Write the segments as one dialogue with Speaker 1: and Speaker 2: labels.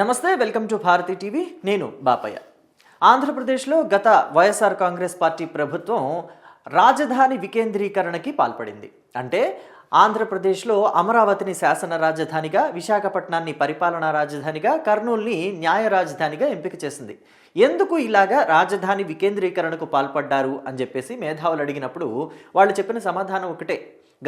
Speaker 1: నమస్తే welcome to Bharati TV. నేను బాపయ్య. ఆంధ్రప్రదేశ్లో గత వైఎస్ఆర్ కాంగ్రెస్ పార్టీ ప్రభుత్వం రాజధాని వికేంద్రీకరణకి పాల్పడింది. అంటే ఆంధ్రప్రదేశ్లో అమరావతిని శాసన రాజధానిగా విశాఖపట్నాన్ని పరిపాలనా రాజధానిగా కర్నూల్ని న్యాయ రాజధానిగా ఎంపిక చేసింది. ఎందుకు ఇలాగా రాజధాని వికేంద్రీకరణకు పాల్పడ్డారు అని చెప్పేసి మేధావులు అడిగినప్పుడు వాళ్ళు చెప్పిన సమాధానం ఒకటే.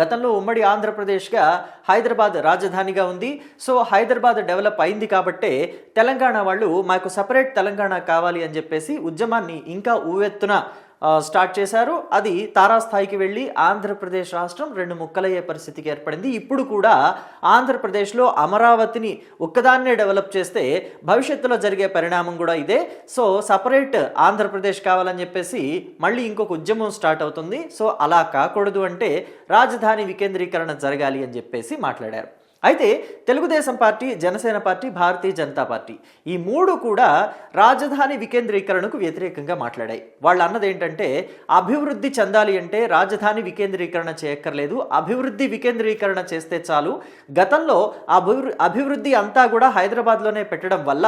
Speaker 1: గతంలో ఉమ్మడి ఆంధ్రప్రదేశ్గా హైదరాబాద్ రాజధానిగా ఉంది. సో హైదరాబాద్ డెవలప్ అయింది కాబట్టే తెలంగాణ వాళ్ళు మాకు సపరేట్ తెలంగాణ కావాలి అని చెప్పేసి ఉద్యమాన్ని ఇంకా ఊవెత్తున స్టార్ట్ చేశారు. అది తారాస్థాయికి వెళ్ళి ఆంధ్రప్రదేశ్ రాష్ట్రం రెండు ముక్కలయ్యే పరిస్థితికి ఏర్పడింది. ఇప్పుడు కూడా ఆంధ్రప్రదేశ్లో అమరావతిని ఒక్కదాన్నే డెవలప్ చేస్తే భవిష్యత్తులో జరిగే పరిణామం కూడా ఇదే. సో సపరేట్ ఆంధ్రప్రదేశ్ కావాలని చెప్పేసి మళ్ళీ ఇంకొక ఉద్యమం స్టార్ట్ అవుతుంది. సో అలా కాకూడదు అంటే రాజధాని వికేంద్రీకరణ జరగాలి అని చెప్పేసి మాట్లాడారు. అయితే Telugu Desam party Janasena party Bharatiya Janata party ఈ మూడు కూడా రాజధాని వికేంద్రీకరణకు వ్యతిరేకంగా మాట్లాడాయి. వాళ్ళు అన్నది ఏంటంటే అభివృద్ధి చెందాలి అంటే రాజధాని వికేంద్రీకరణ చేయక్కర్లేదు. అభివృద్ధి వికేంద్రీకరణ చేస్తే చాలు. గతంలో అభివృ అభివృద్ధి అంతా కూడా హైదరాబాద్లోనే పెట్టడం వల్ల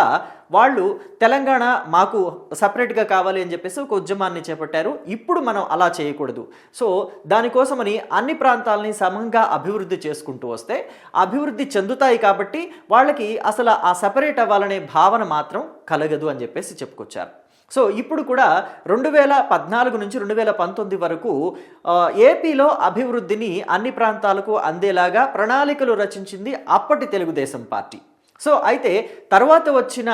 Speaker 1: వాళ్ళు తెలంగాణ మాకు సపరేట్గా కావాలి అని చెప్పేసి ఒక ఉద్యమాన్ని చేపట్టారు. ఇప్పుడు మనం అలా చేయకూడదు. సో దానికోసమని అన్ని ప్రాంతాలని సమంగా అభివృద్ధి చేసుకుంటూ వస్తే అభివృద్ధి అభివృద్ధి చెందుతాయి కాబట్టి వాళ్ళకి అసలు ఆ సపరేట్ అవ్వాలనే భావన మాత్రం కలగదు అని చెప్పేసి చెప్పుకొచ్చారు. సో ఇప్పుడు కూడా రెండు వేల పద్నాలుగు నుంచి రెండు వేల పంతొమ్మిది వరకు ఏపీలో అభివృద్ధిని అన్ని ప్రాంతాలకు అందేలాగా ప్రణాళికలు రచించింది అప్పటి తెలుగుదేశం పార్టీ. సో అయితే తర్వాత వచ్చిన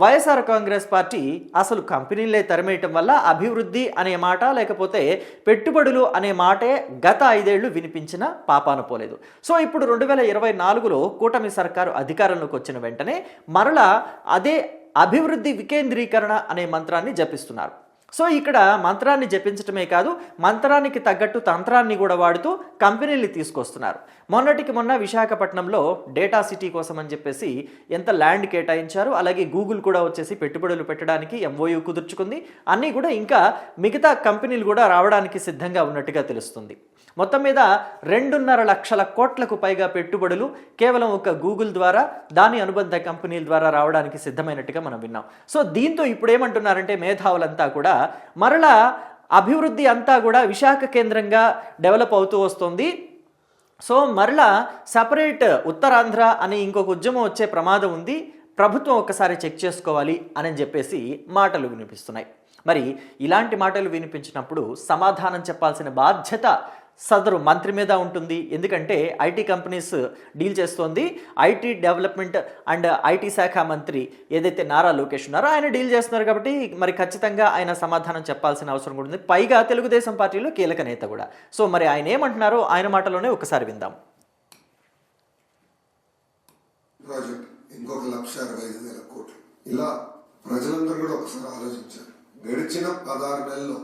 Speaker 1: వైఎస్ఆర్ కాంగ్రెస్ పార్టీ అసలు కంపెనీలే తరిమేయటం వల్ల అభివృద్ధి అనే మాట లేకపోతే పెట్టుబడులు అనే మాటే గత ఐదేళ్ళు వినిపించిన పాపాన పోలేదు సో ఇప్పుడు రెండు వేల ఇరవై నాలుగులో కూటమి సర్కారు అధికారంలోకి వచ్చిన వెంటనే మరలా అదే అభివృద్ధి వికేంద్రీకరణ అనే మంత్రాన్ని జపిస్తున్నారు. సో ఇక్కడ మంత్రాన్ని జపించటమే కాదు మంత్రానికి తగ్గట్టు తంత్రాన్ని కూడా వాడుతూ కంపెనీలు తీసుకొస్తున్నారు. మొన్నటికి మొన్న విశాఖపట్నంలో డేటా సిటీ కోసం అని చెప్పేసి ఎంత ల్యాండ్ కేటాయించారు అలాగే గూగుల్ కూడా వచ్చేసి పెట్టుబడులు పెట్టడానికి ఎంఓయూ కుదుర్చుకుంది. అన్నీ కూడా ఇంకా మిగతా కంపెనీలు కూడా రావడానికి సిద్ధంగా ఉన్నట్టుగా తెలుస్తుంది. మొత్తం మీద రెండున్నర లక్షల కోట్లకు పైగా పెట్టుబడులు కేవలం ఒక గూగుల్ ద్వారా దాని అనుబంధ కంపెనీల ద్వారా రావడానికి సిద్ధమైనట్టుగా మనం విన్నాం. సో దీంతో ఇప్పుడు ఏమంటున్నారంటే మేధావులంతా కూడా మరలా అభివృద్ధి అంతా కూడా విశాఖ కేంద్రంగా డెవలప్ అవుతూ వస్తుంది. సో మరలా సపరేట్ ఉత్తరాంధ్ర అనే ఇంకొక ఉద్యమం వచ్చే ప్రమాదం ఉంది. ప్రభుత్వం ఒకసారి చెక్ చేసుకోవాలి అని చెప్పేసి మాటలు వినిపిస్తున్నాయి. మరి ఇలాంటి మాటలు వినిపించినప్పుడు సమాధానం చెప్పాల్సిన బాధ్యత సదరు మంత్రి మీద ఉంటుంది. ఎందుకంటే ఐటీ కంపెనీస్ డీల్ చేస్తోంది. ఐటీ డెవలప్మెంట్ అండ్ ఐటీ శాఖ మంత్రి ఏదైతే నారా లోకేష్ ఉన్నారో ఆయన డీల్ చేస్తున్నారు కాబట్టి మరి ఖచ్చితంగా ఆయన సమాధానం చెప్పాల్సిన అవసరం కూడా ఉంది. పైగా తెలుగుదేశం పార్టీలో కీలక నేత కూడా. సో మరి ఆయన ఏమంటున్నారో ఆయన మాటలోనే ఒకసారి విందాం.
Speaker 2: ప్రాజెక్ట్ ఇంకొక లక్ష అరవై ఐదు వేల కోట్లు. ఇలా ప్రజలందరూ కూడా ఒకసారి ఆలోచించారు. గడిచిన పదహారు నెలల్లో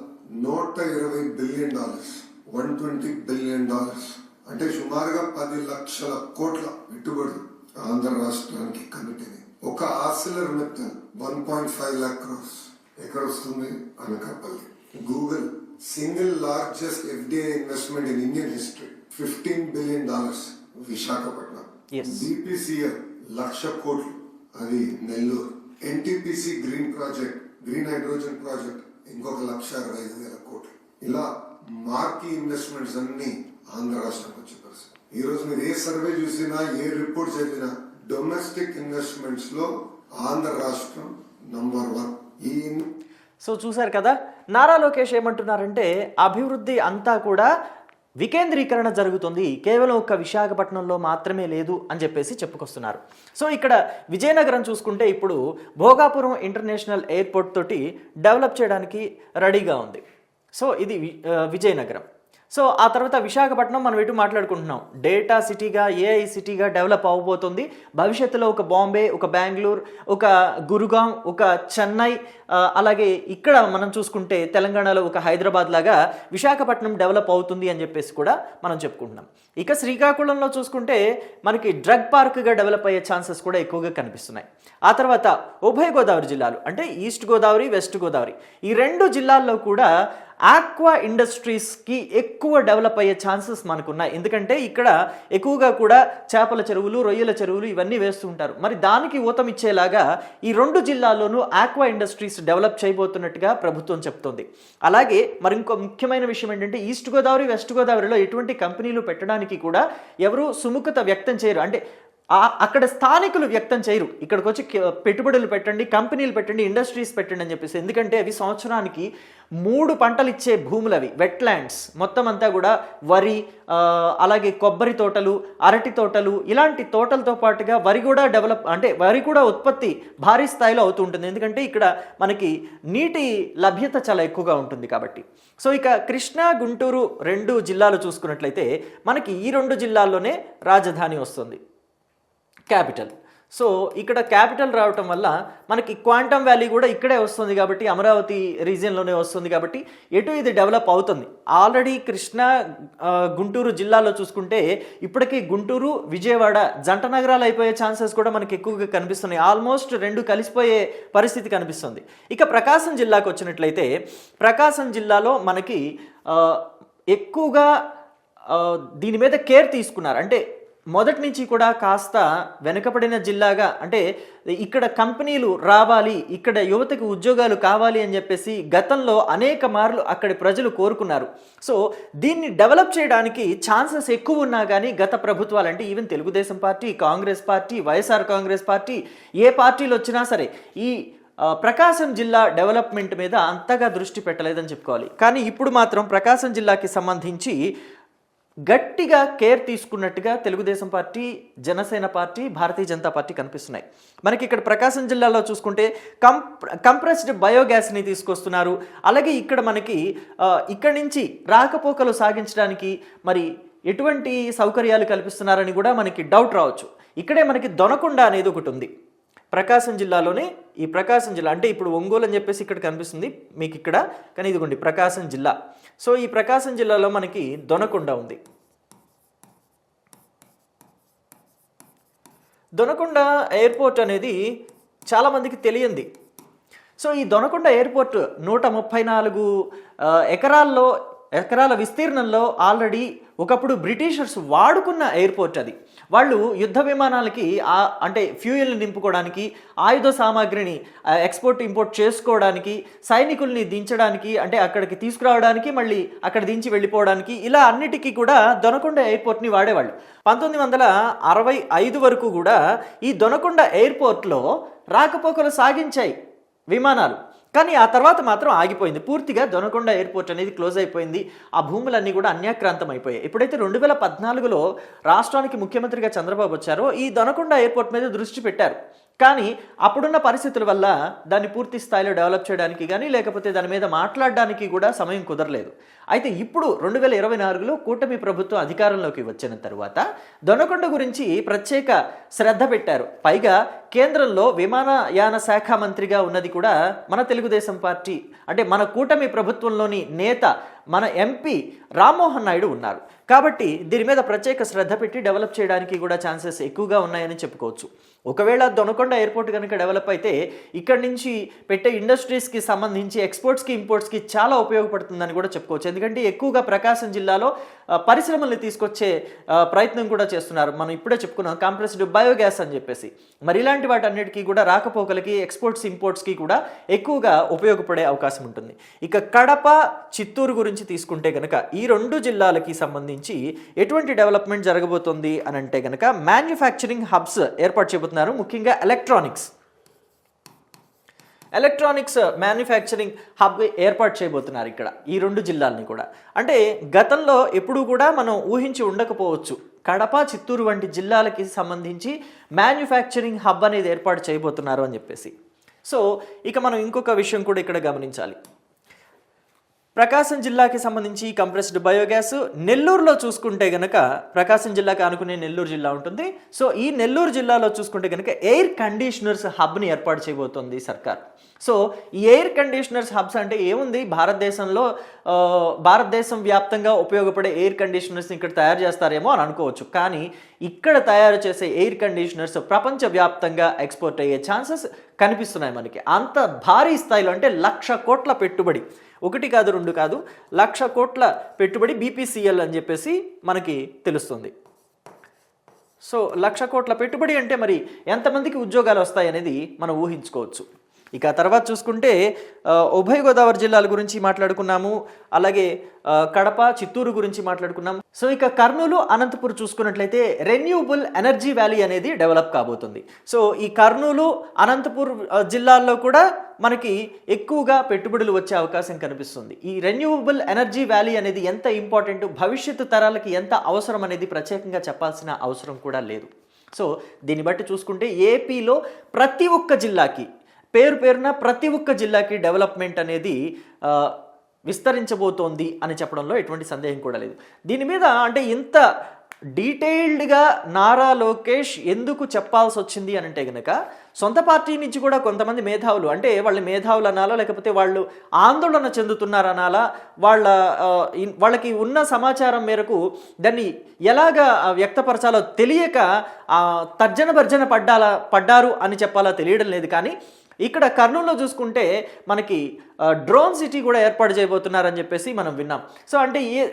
Speaker 2: నూట ఇరవై billion dollars. One twenty billion dollars. అంటే సుమారుగా పది లక్షల కోట్ల పెట్టుబడులు ఆంధ్ర రాష్ట్రానికి కమిటీని ఒక ఆసిలర్ method one point five lakh crores ఎక్కడ వస్తుంది Anakapalli. Google single largest FDI investment in Indian history fifteen billion dollars Visakhapatnam. BPCL lakh కోట్లు. అది Nellore. NTPC green project green hydrogen project ఇంకొక లక్ష అరవై ఐదు వేల కోట్లు. ఇలా మార్కీ ఇన్వెస్ట్మెంట్స్ అన్ని ఆంధ్ర రాష్ట్రంకి వచ్చే పరిస్థితి. ఈ రోజు మీరు ఏ సర్వే చూసినా ఏ రిపోర్ట్ చదివినా డొమెస్టిక్ ఇన్వెస్ట్మెంట్స్లో ఆంధ్ర రాష్ట్రం నంబర్ వన్ ఈ
Speaker 1: సో చూశారు కదా నారా లోకేష్ ఏమంటున్నారంటే అభివృద్ధి అంతా కూడా వికేంద్రీకరణ జరుగుతుంది. కేవలం ఒక్క విశాఖపట్నంలో మాత్రమే లేదు అని చెప్పేసి చెప్పుకొస్తున్నారు. సో ఇక్కడ విజయనగరం చూసుకుంటే ఇప్పుడు భోగాపురం ఇంటర్నేషనల్ ఎయిర్పోర్ట్ తోటి డెవలప్ చేయడానికి రెడీగా ఉంది. సో ఇది విజయనగరం. సో ఆ తర్వాత విశాఖపట్నం మనం ఎటు మాట్లాడుకుంటున్నాం. డేటా సిటీగా ఏఐ సిటీగా డెవలప్ అవ్వబోతుంది. భవిష్యత్తులో ఒక బాంబే ఒక బెంగళూరు ఒక గురుగాం ఒక చెన్నై అలాగే ఇక్కడ మనం చూసుకుంటే తెలంగాణలో ఒక హైదరాబాద్ లాగా విశాఖపట్నం డెవలప్ అవుతుంది అని చెప్పేసి కూడా మనం చెప్పుకుంటున్నాం. ఇక శ్రీకాకుళంలో చూసుకుంటే మనకి డ్రగ్ పార్క్గా డెవలప్ అయ్యే ఛాన్సెస్ కూడా ఎక్కువగా కనిపిస్తున్నాయి. ఆ తర్వాత ఉభయ గోదావరి జిల్లాలు అంటే ఈస్ట్ గోదావరి వెస్ట్ గోదావరి. ఈ రెండు జిల్లాల్లో కూడా ఆక్వా ఇండస్ట్రీస్కి ఎక్కువ డెవలప్ అయ్యే ఛాన్సెస్ మనకున్నాయి. ఎందుకంటే ఇక్కడ ఎక్కువగా కూడా చేపల చెరువులు రొయ్యల చెరువులు ఇవన్నీ వేస్తూ ఉంటారు. మరి దానికి ఊతం ఇచ్చేలాగా ఈ రెండు జిల్లాల్లోనూ ఆక్వా ఇండస్ట్రీస్ డెవలప్ చేయబోతున్నట్టుగా ప్రభుత్వం చెప్తోంది. అలాగే మరి ఇంకో ముఖ్యమైన విషయం ఏంటంటే ఈస్ట్ గోదావరి వెస్ట్ గోదావరిలో ఎటువంటి కంపెనీలు పెట్టడానికి కూడా ఎవరు సుముఖత వ్యక్తం చేయరు. అంటే అక్కడ స్థానికులు వ్యక్తం చేయరు. ఇక్కడికి వచ్చి పెట్టుబడులు పెట్టండి కంపెనీలు పెట్టండి ఇండస్ట్రీస్ పెట్టండి అని చెప్పేసి. ఎందుకంటే అవి సంవత్సరానికి మూడు పంటలు ఇచ్చే భూములు అవి. వెట్లాండ్స్ మొత్తం అంతా కూడా వరి అలాగే కొబ్బరి తోటలు అరటి తోటలు ఇలాంటి తోటలతో పాటుగా వరి కూడా డెవలప్ అంటే వరి కూడా ఉత్పత్తి భారీ స్థాయిలో అవుతూ ఉంటుంది ఎందుకంటే ఇక్కడ మనకి నీటి లభ్యత చాలా ఎక్కువగా ఉంటుంది కాబట్టి. సో ఇక కృష్ణా గుంటూరు రెండు జిల్లాలు చూసుకున్నట్లయితే మనకి ఈ రెండు జిల్లాల్లోనే రాజధాని వస్తుంది. క్యాపిటల్. సో ఇక్కడ క్యాపిటల్ రావటం వల్ల మనకి క్వాంటమ్ వ్యాలీ కూడా ఇక్కడే వస్తుంది కాబట్టి అమరావతి రీజియన్లోనే వస్తుంది కాబట్టి ఎటు ఇది డెవలప్ అవుతుంది. ఆల్రెడీ కృష్ణా గుంటూరు జిల్లాలో చూసుకుంటే ఇప్పటికీ గుంటూరు విజయవాడ జంట నగరాలు అయిపోయే ఛాన్సెస్ కూడా మనకి ఎక్కువగా కనిపిస్తున్నాయి. ఆల్మోస్ట్ రెండు కలిసిపోయే పరిస్థితి కనిపిస్తుంది. ఇక ప్రకాశం జిల్లాకు వచ్చినట్లయితే ప్రకాశం జిల్లాలో మనకి ఎక్కువగా దీని మీద కేర్ తీసుకున్నారు. అంటే మొదటి నుంచి కూడా కాస్త వెనుకబడిన జిల్లాగా అంటే ఇక్కడ కంపెనీలు రావాలి ఇక్కడ యువతకి ఉద్యోగాలు కావాలి అని చెప్పేసి గతంలో అనేక మార్లు అక్కడి ప్రజలు కోరుకున్నారు. సో దీన్ని డెవలప్ చేయడానికి ఛాన్సెస్ ఎక్కువ ఉన్నా కానీ గత ప్రభుత్వాలు అంటే even Telugu Desam party Congress party YSR Congress party ఏ పార్టీలు వచ్చినా సరే ఈ ప్రకాశం జిల్లా డెవలప్మెంట్ మీద అంతగా దృష్టి పెట్టలేదని చెప్పుకోవాలి. కానీ ఇప్పుడు మాత్రం ప్రకాశం జిల్లాకి సంబంధించి గట్టిగా care తీసుకున్నట్టుగా Telugu Desam party Janasena party Bharatiya Janata party కనిపిస్తున్నాయి. మనకి ఇక్కడ ప్రకాశం జిల్లాలో చూసుకుంటే కంప్ కంప్రెస్డ్ బయోగ్యాస్ని తీసుకొస్తున్నారు. అలాగే ఇక్కడ మనకి ఇక్కడి నుంచి రాకపోకలు సాగించడానికి మరి ఎటువంటి సౌకర్యాలు కల్పిస్తున్నారని కూడా మనకి డౌట్ రావచ్చు. ఇక్కడే మనకి దొనకొండ అనేది ఒకటి ఉంది. ప్రకాశం జిల్లాలోనే ఈ ప్రకాశం జిల్లా అంటే ఇప్పుడు ఒంగోలు అని చెప్పేసి ఇక్కడ కనిపిస్తుంది. మీకు ఇక్కడ కానీ ఇదిగోండి ప్రకాశం జిల్లా. సో ఈ ప్రకాశం జిల్లాలో మనకి దొనకొండ ఉంది. దొనకొండ ఎయిర్పోర్ట్ అనేది చాలామందికి తెలియంది. సో ఈ దొనకొండ ఎయిర్పోర్ట్ నూట ముప్పై నాలుగు ఎకరాల్లో ఎకరాల విస్తీర్ణంలో ఆల్రెడీ ఒకప్పుడు బ్రిటిషర్స్ వాడుకున్న ఎయిర్పోర్ట్ అది. వాళ్ళు యుద్ధ విమానాలకి ఆ అంటే ఫ్యూయల్ నింపుకోవడానికి ఆయుధ సామాగ్రిని ఎక్స్పోర్ట్ ఇంపోర్ట్ చేసుకోవడానికి సైనికుల్ని దించడానికి అంటే అక్కడికి తీసుకురావడానికి మళ్ళీ అక్కడ దించి వెళ్ళిపోవడానికి ఇలా అన్నిటికీ కూడా దొనకొండ ఎయిర్పోర్ట్ని వాడేవాళ్ళు. పంతొమ్మిది వందల అరవై ఐదు వరకు కూడా ఈ దొనకొండ ఎయిర్పోర్ట్లో రాకపోకలు సాగించాయి విమానాలు. కానీ ఆ తర్వాత మాత్రం ఆగిపోయింది. పూర్తిగా దొనకొండ ఎయిర్పోర్ట్ అనేది క్లోజ్ అయిపోయింది. ఆ భూములన్నీ కూడా అన్యాక్రాంతం అయిపోయాయి. ఎప్పుడైతే రెండు వేల పద్నాలుగులో రాష్ట్రానికి ముఖ్యమంత్రిగా చంద్రబాబు వచ్చారో ఈ దొనకొండ ఎయిర్పోర్ట్ మీద దృష్టి పెట్టారు. కానీ అప్పుడున్న పరిస్థితుల వల్ల దాన్ని పూర్తి స్థాయిలో డెవలప్ చేయడానికి కానీ లేకపోతే దాని మీద మాట్లాడడానికి కూడా సమయం కుదరలేదు. అయితే ఇప్పుడు రెండు వేల ఇరవై నాలుగులో కూటమి ప్రభుత్వం అధికారంలోకి వచ్చిన తర్వాత దొనకొండ గురించి ప్రత్యేక శ్రద్ధ పెట్టారు. పైగా కేంద్రంలో విమానయాన శాఖ మంత్రిగా ఉన్నది కూడా మన తెలుగుదేశం పార్టీ. అంటే మన కూటమి ప్రభుత్వంలోని నేత మన ఎంపీ రామ్మోహన్ నాయుడు ఉన్నారు. కాబట్టి దీని మీద ప్రత్యేక శ్రద్ధ పెట్టి డెవలప్ చేయడానికి కూడా ఛాన్సెస్ ఎక్కువగా ఉన్నాయని చెప్పుకోవచ్చు. ఒకవేళ దొనకొండ ఎయిర్పోర్ట్ కనుక డెవలప్ అయితే ఇక్కడి నుంచి పెట్టే ఇండస్ట్రీస్కి సంబంధించి ఎక్స్పోర్ట్స్కి ఇంపోర్ట్స్కి చాలా ఉపయోగపడుతుందని కూడా చెప్పుకోవచ్చు. ఎందుకంటే ఎక్కువగా ప్రకాశం జిల్లాలో పరిశ్రమల్ని తీసుకొచ్చే ప్రయత్నం కూడా చేస్తున్నారు. మనం ఇప్పుడే చెప్పుకున్నాం కంప్రెస్డ్ బయోగ్యాస్ అని చెప్పేసి. మరి ఇలాంటి వాటన్నిటికీ కూడా రాకపోకలకి ఎక్స్పోర్ట్స్ ఇంపోర్ట్స్కి కూడా ఎక్కువగా ఉపయోగపడే అవకాశం ఉంటుంది. ఇక కడప చిత్తూరు గురించి తీసుకుంటే కనుక ఈ రెండు జిల్లాలకి సంబంధించి ఎటువంటి డెవలప్మెంట్ జరగబోతోంది అని అంటే కనుక మ్యానుఫ్యాక్చరింగ్ హబ్స్ ఏర్పాటు చేయబోతున్నారు ముఖ్యంగా ఎలక్ట్రానిక్స్ ఎలక్ట్రానిక్స్ మ్యానుఫ్యాక్చరింగ్ హబ్ ఏర్పాటు చేయబోతున్నారు ఇక్కడ ఈ రెండు జిల్లాలని కూడా. అంటే గతంలో ఎప్పుడూ కూడా మనం ఊహించి ఉండకపోవచ్చు. కడప చిత్తూరు వంటి జిల్లాలకి సంబంధించి మ్యానుఫ్యాక్చరింగ్ హబ్ అనేది ఏర్పాటు చేయబోతున్నారు అని చెప్పేసి. సో ఇక మనం ఇంకొక విషయం కూడా ఇక్కడ గమనించాలి. ప్రకాశం జిల్లాకి సంబంధించి కంప్రెస్డ్ బయోగ్యాస్ నెల్లూరులో చూసుకుంటే గనక ప్రకాశం జిల్లాకి ఆనుకునే నెల్లూరు జిల్లా ఉంటుంది. సో ఈ నెల్లూరు జిల్లాలో చూసుకుంటే గనక ఎయిర్ కండిషనర్స్ హబ్ని ఏర్పాటు చేయబోతోంది సర్కార్. సో ఈ ఎయిర్ కండిషనర్స్ హబ్స్ అంటే ఏముంది? భారతదేశంలో భారతదేశం వ్యాప్తంగా ఉపయోగపడే ఎయిర్ కండిషనర్స్ ఇక్కడ తయారు చేస్తారేమో అని అనుకోవచ్చు. కానీ ఇక్కడ తయారు చేసే ఎయిర్ కండిషనర్స్ ప్రపంచవ్యాప్తంగా ఎక్స్పోర్ట్ అయ్యే ఛాన్సెస్ కనిపిస్తున్నాయి మనకి. అంత భారీ స్థాయిలో అంటే లక్ష కోట్ల పెట్టుబడి. ఒకటి కాదు రెండు కాదు లక్ష కోట్ల పెట్టుబడి బీపీసీఎల్ అని చెప్పేసి మనకి తెలుస్తుంది. సో లక్ష కోట్ల పెట్టుబడి అంటే మరి ఎంతమందికి ఉద్యోగాలు వస్తాయి అనేది మనం ఊహించుకోవచ్చు. ఇక తర్వాత చూసుకుంటే ఉభయ గోదావరి జిల్లాల గురించి మాట్లాడుకున్నాము. అలాగే కడప చిత్తూరు గురించి మాట్లాడుకున్నాం సో ఇక కర్నూలు అనంతపూర్ చూసుకున్నట్లయితే రెన్యూబుల్ ఎనర్జీ వ్యాలీ అనేది డెవలప్ కాబోతుంది. సో ఈ కర్నూలు అనంతపూర్ జిల్లాల్లో కూడా మనకి ఎక్కువగా పెట్టుబడులు వచ్చే అవకాశం కనిపిస్తుంది. ఈ రెన్యూవబుల్ ఎనర్జీ వ్యాలీ అనేది ఎంత ఇంపార్టెంట్ భవిష్యత్తు తరాలకి ఎంత అవసరం అనేది ప్రత్యేకంగా చెప్పాల్సిన అవసరం కూడా లేదు. సో దీన్ని బట్టి చూసుకుంటే ఏపీలో ప్రతి ఒక్క జిల్లాకి పేరు పేరున ప్రతి ఒక్క జిల్లాకి డెవలప్మెంట్ అనేది విస్తరించబోతోంది అని చెప్పడంలో ఎటువంటి సందేహం కూడా లేదు. దీని మీద అంటే ఇంత డీటెయిల్డ్గా నారా లోకేష్ ఎందుకు చెప్పాల్సి వచ్చింది అని అంటే గనక సొంత పార్టీ నుంచి కూడా కొంతమంది మేధావులు అంటే వాళ్ళ మేధావులు అనాలా లేకపోతే వాళ్ళు ఆందోళన చెందుతున్నారనాలా వాళ్ళ వాళ్ళకి ఉన్న సమాచారం మేరకు దాన్ని ఎలాగా వ్యక్తపరచాలో తెలియక తర్జన భర్జన పడ్డాలా పడ్డారు అని చెప్పాలా తెలియడం లేదు. కానీ ఇక్కడ కర్నూలులో చూసుకుంటే మనకి డ్రోన్ సిటీ కూడా ఏర్పాటు చేయబోతున్నారని చెప్పేసి మనం విన్నాం. సో అంటే ఏ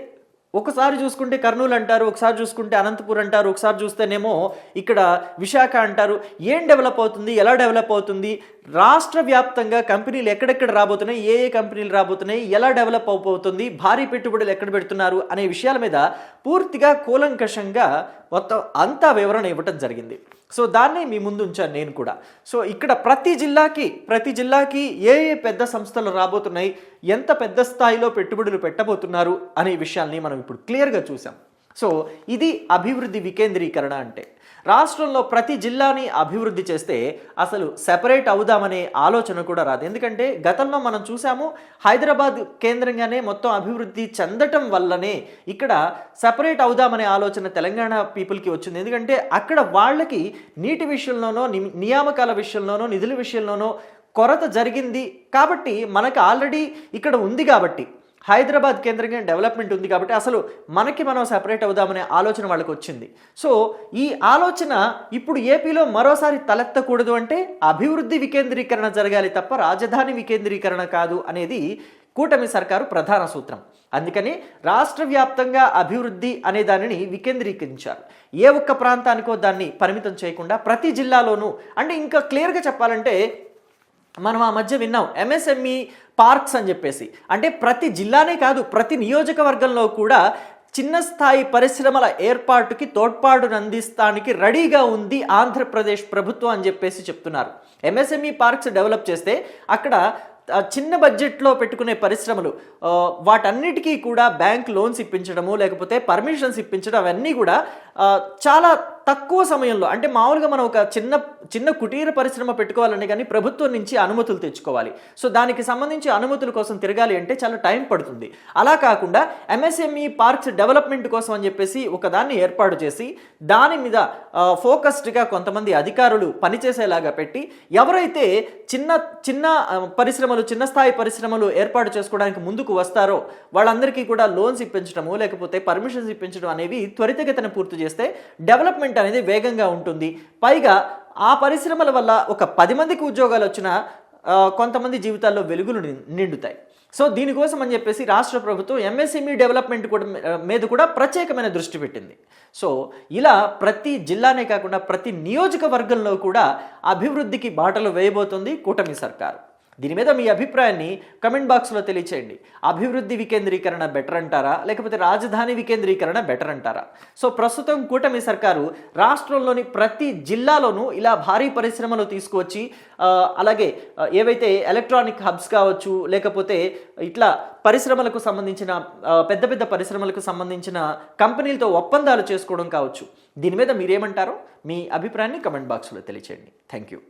Speaker 1: ఒకసారి చూసుకుంటే కర్నూలు అంటారు ఒకసారి చూసుకుంటే అనంతపూర్ అంటారు ఒకసారి చూస్తేనేమో ఇక్కడ విశాఖ అంటారు. ఏం డెవలప్ అవుతుంది ఎలా డెవలప్ అవుతుంది రాష్ట్ర వ్యాప్తంగా కంపెనీలు ఎక్కడెక్కడ రాబోతున్నాయి ఏ ఏ కంపెనీలు రాబోతున్నాయి ఎలా డెవలప్ అవబోతుంది భారీ పెట్టుబడులు ఎక్కడ పెడుతున్నారు అనే విషయాల మీద పూర్తిగా కూలంకషంగా మొత్తం అంతా వివరణ ఇవ్వటం జరిగింది. సో దాన్ని మీ ముందు ఉంచాను నేను కూడా. సో ఇక్కడ ప్రతి జిల్లాకి ప్రతి జిల్లాకి ఏ ఏ పెద్ద సంస్థలు రాబోతున్నాయి ఎంత పెద్ద స్థాయిలో పెట్టుబడులు పెట్టబోతున్నారు అనే విషయాల్ని మనం ఇప్పుడు క్లియర్గా చూసాం సో ఇది అభివృద్ధి వికేంద్రీకరణ అంటే. రాష్ట్రంలో ప్రతి జిల్లాని అభివృద్ధి చేస్తే అసలు సెపరేట్ అవుదామనే ఆలోచన కూడా రాదు. ఎందుకంటే గతంలో మనం చూసాము హైదరాబాద్ కేంద్రంగానే మొత్తం అభివృద్ధి చెందటం వల్లనే ఇక్కడ సెపరేట్ అవుదామనే ఆలోచన తెలంగాణ పీపుల్కి వచ్చింది. ఎందుకంటే అక్కడ వాళ్ళకి నీటి విషయంలోనో ని- నియామకాల విషయంలోనో నిధుల విషయంలోనో కొరత జరిగింది కాబట్టి మనకు ఆల్రెడీ ఇక్కడ ఉంది కాబట్టి హైదరాబాద్ కేంద్రంగా డెవలప్మెంట్ ఉంది కాబట్టి అసలు మనకి మనం సెపరేట్ అవుదామనే ఆలోచన వాళ్ళకి వచ్చింది. సో ఈ ఆలోచన ఇప్పుడు ఏపీలో మరోసారి తలెత్తకూడదు అంటే అభివృద్ధి వికేంద్రీకరణ జరగాలి తప్ప రాజధాని వికేంద్రీకరణ కాదు అనేది కూటమి సర్కారు ప్రధాన సూత్రం. అందుకని రాష్ట్ర వ్యాప్తంగా అభివృద్ధి అనే దానిని వికేంద్రీకరించారు. ఏ ఒక్క ప్రాంతానికో దాన్ని పరిమితం చేయకుండా ప్రతి జిల్లాలోనూ అంటే ఇంకా క్లియర్గా చెప్పాలంటే మనం ఆ మధ్య విన్నాం. ఎంఎస్ఎంఈ పార్క్స్ అని చెప్పేసి. అంటే ప్రతి జిల్లానే కాదు ప్రతి నియోజకవర్గంలో కూడా చిన్న స్థాయి పరిశ్రమల ఏర్పాటుకి తోడ్పాటును అందిస్తానికి రెడీగా ఉంది ఆంధ్రప్రదేశ్ ప్రభుత్వం అని చెప్పేసి చెప్తున్నారు. ఎంఎస్ఎంఈ పార్క్స్ డెవలప్ చేస్తే అక్కడ చిన్న బడ్జెట్లో పెట్టుకునే పరిశ్రమలు వాటన్నిటికీ కూడా బ్యాంక్ లోన్స్ ఇప్పించడము లేకపోతే పర్మిషన్స్ ఇప్పించడం అవన్నీ కూడా చాలా తక్కువ సమయంలో అంటే మామూలుగా మనం ఒక చిన్న చిన్న కుటీర పరిశ్రమ పెట్టుకోవాలని కానీ ప్రభుత్వం నుంచి అనుమతులు తెచ్చుకోవాలి. సో దానికి సంబంధించి అనుమతుల కోసం తిరగాలి అంటే చాలా టైం పడుతుంది. అలా కాకుండా ఎంఎస్ఎంఈ పార్క్స్ డెవలప్మెంట్ కోసం అని చెప్పేసి ఒక దాన్ని ఏర్పాటు చేసి దాని మీద ఫోకస్డ్గా కొంతమంది అధికారులు పనిచేసేలాగా పెట్టి ఎవరైతే చిన్న చిన్న పరిశ్రమలు చిన్న స్థాయి పరిశ్రమలు ఏర్పాటు చేసుకోవడానికి ముందుకు వస్తారో వాళ్ళందరికీ కూడా లోన్స్ ఇప్పించడము లేకపోతే పర్మిషన్స్ ఇప్పించడం అనేవి త్వరితగతిన పూర్తి చేస్తే డెవలప్మెంట్ అనేది వేగంగా ఉంటుంది. పైగా ఆ పరిశ్రమల వల్ల ఒక పది మందికి ఉద్యోగాలు వచ్చినా కొంతమంది జీవితాల్లో వెలుగులు నిండుతాయి. సో దీనికోసం అని చెప్పేసి రాష్ట్ర ప్రభుత్వం ఎంఎస్ఎంఈ డెవలప్మెంట్ కూడా మీద కూడా ప్రత్యేకమైన దృష్టి పెట్టింది. సో ఇలా ప్రతి జిల్లానే కాకుండా ప్రతి నియోజకవర్గంలో కూడా అభివృద్ధికి బాటలు వేయబోతుంది కూటమి సర్కారు. దీని మీద మీ అభిప్రాయాన్ని కమెంట్ బాక్స్లో తెలియచేయండి. అభివృద్ధి వికేంద్రీకరణ బెటర్ అంటారా? లేకపోతే రాజధాని వికేంద్రీకరణ బెటర్ అంటారా? సో ప్రస్తుతం కూటమి సర్కారు రాష్ట్రంలోని ప్రతి జిల్లాలోనూ ఇలా భారీ పరిశ్రమలు తీసుకువచ్చి అలాగే ఏవైతే ఎలక్ట్రానిక్ హబ్స్ కావచ్చు లేకపోతే ఇట్లా పరిశ్రమలకు సంబంధించిన పెద్ద పెద్ద పరిశ్రమలకు సంబంధించిన కంపెనీలతో ఒప్పందాలు చేసుకోవడం కావచ్చు. దీని మీద మీరేమంటారో మీ అభిప్రాయాన్ని కమెంట్ బాక్స్లో తెలియచేయండి. Thank you